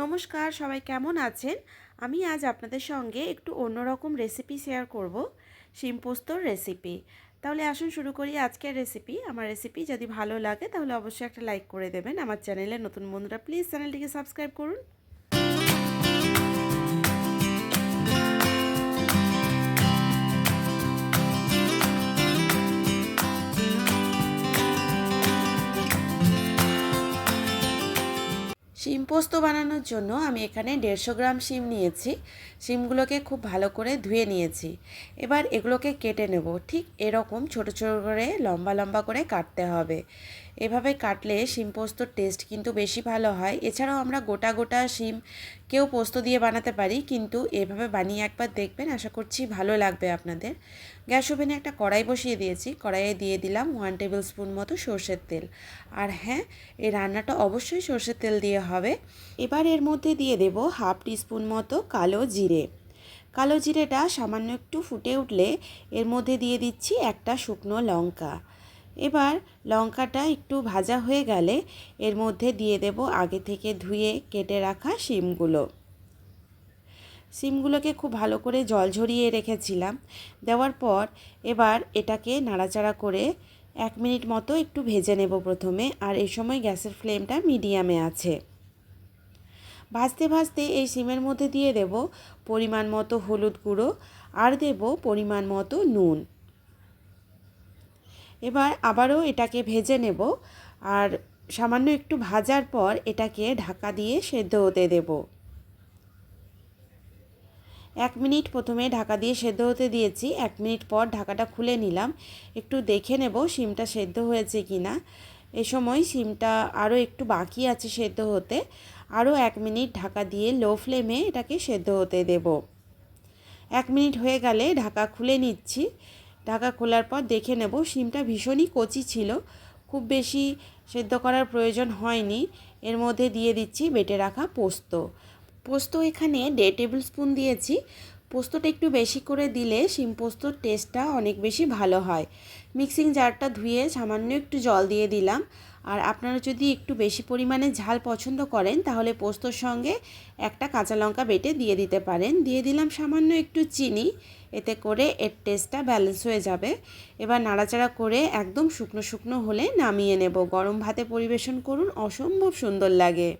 নমস্কার, সবাই কেমন আছেন? আমি আজ আপনাদের সঙ্গে একটু অন্যরকম রেসিপি শেয়ার করব, শিম পোস্তর রেসিপি তাহলে আসুন শুরু করি আজকের রেসিপি আমার রেসিপি যদি ভালো লাগে তাহলে অবশ্যই একটা লাইক করে দেবেন। আমার চ্যানেলে নতুন বন্ধুরা প্লিজ চ্যানেলটিকে সাবস্ক্রাইব করুন। শিম পোস্ত বানানোর জন্য আমি এখানে দেড়শো গ্রাম শিম নিয়েছি। শিমগুলোকে খুব ভালো করে ধুয়ে নিয়েছি। এবার এগুলোকে কেটে নেব। ঠিক এরকম ছোট ছোট করে, লম্বা লম্বা করে কাটতে হবে। এভাবে কাটলে শিম পোস্তর টেস্ট কিন্তু বেশি ভালো হয়। এছাড়াও আমরা গোটা গোটা শিম কেউ পোস্ত দিয়ে বানাতে পারি, কিন্তু এভাবে বানিয়ে একবার দেখবেন আশা করছি ভালো লাগবে আপনাদের। গ্যাস ওভেনে একটা কড়াই বসিয়ে দিয়েছি। কড়াইয়ে দিয়ে দিলাম ওয়ান টেবিল স্পুন মতো সর্ষের তেল। আর হ্যাঁ এই রান্নাটা অবশ্যই সর্ষের তেল দিয়ে হবে। এবার এর মধ্যে দিয়ে দেব হাফ টিস্পুন মতো কালো জিরে। কালো জিরেটা সামান্য একটু ফুটে উঠলে এর মধ্যে দিয়ে দিচ্ছি একটা শুকনো লঙ্কা। এবার লঙ্কাটা একটু ভাজা হয়ে গেলে এর মধ্যে দিয়ে দেব আগে থেকে ধুয়ে কেটে রাখা শিমগুলো। সিমগুলোকে খুব ভালো করে জল ঝরিয়ে রেখেছিলাম। দেওয়ার পর এবার এটাকে নাড়াচাড়া করে এক মিনিট মতো একটু ভেজে নেব প্রথমে। আর এই সময় গ্যাসের ফ্লেমটা মিডিয়ামে আছে। ভাজতে ভাজতে এই সিমের মধ্যে দিয়ে দেব পরিমাণ মতো হলুদ গুঁড়ো আর দেব পরিমাণ মতো নুন। এবার আবারও এটাকে ভেজে নেব আর সামান্য একটু ভাজার পর এটাকে ঢাকা দিয়ে সেদ্ধ হতে দেব। এক মিনিট প্রথমে ঢাকা দিয়ে সেদ্ধ হতে দিয়েছি, এক মিনিট পর ঢাকাটা খুলে নিলাম। একটু দেখে নেব শিমটা সেদ্ধ হয়েছে কি না এ সময় সিমটা আরও একটু বাকি আছে সেদ্ধ হতে আরও এক মিনিট ঢাকা দিয়ে লো ফ্লেমে এটাকে সেদ্ধ হতে দেব। এক মিনিট হয়ে গেলে ঢাকা খুলে নিচ্ছি। ঢাকা খোলার পর দেখে নেব সিমটা ভীষণই কচি ছিল। খুব বেশি সেদ্ধ করার প্রয়োজন হয়নি। এর মধ্যে দিয়ে দিচ্ছি বেটে রাখা পোস্ত। পোস্ত এখানে দেড় টেবিল স্পুন দিয়েছি। পোস্তটা একটু বেশি করে দিলে শিম পোস্তর টেস্টটা অনেক বেশি ভালো হয়। মিক্সিং জারটা ধুয়ে সামান্য একটু জল দিয়ে দিলাম। আর আপনারা যদি একটু বেশি পরিমাণে ঝাল পছন্দ করেন, তাহলে পোস্তর সঙ্গে একটা কাঁচা লঙ্কা বেটে দিয়ে দিতে পারেন। দিয়ে দিলাম সামান্য একটু চিনি, এতে করে এর টেস্টটা ব্যালেন্স হয়ে যাবে। এবার নাড়াচাড়া করে একদম শুকনো শুকনো হলে নামিয়ে নেব। গরম ভাতে পরিবেশন করুন, অসম্ভব সুন্দর লাগে।